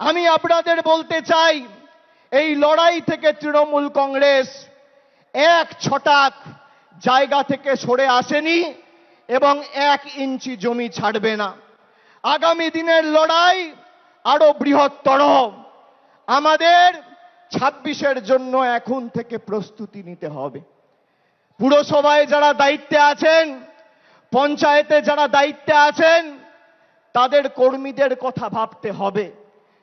আমি আপনাদের বলতে চাই, এই লড়াই থেকে তৃণমূল কংগ্রেস এক ছটাক জায়গা থেকে সরে আসেনি এবং এক ইঞ্চি জমি ছাড়বে না। আগামী দিনের লড়াই আরও বৃহত্তর। আমাদের ছাব্বিশের জন্য এখন থেকে প্রস্তুতি নিতে হবে। পুরসভায় যারা দায়িত্বে আছেন, পঞ্চায়েতে যারা দায়িত্বে আছেন, তাদের কর্মীদের কথা ভাবতে হবে।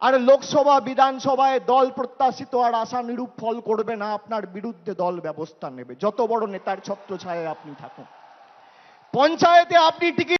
আর লোকসভা, বিধানসভায় দল প্রত্যাশিত আর আশানুরূপ ফল করবে না, আপনার বিরুদ্ধে দল ব্যবস্থা নেবে। যত বড় নেতার ছত্র ছায় আপনি থাকুন। পঞ্চায়েতে আপনি টিকিট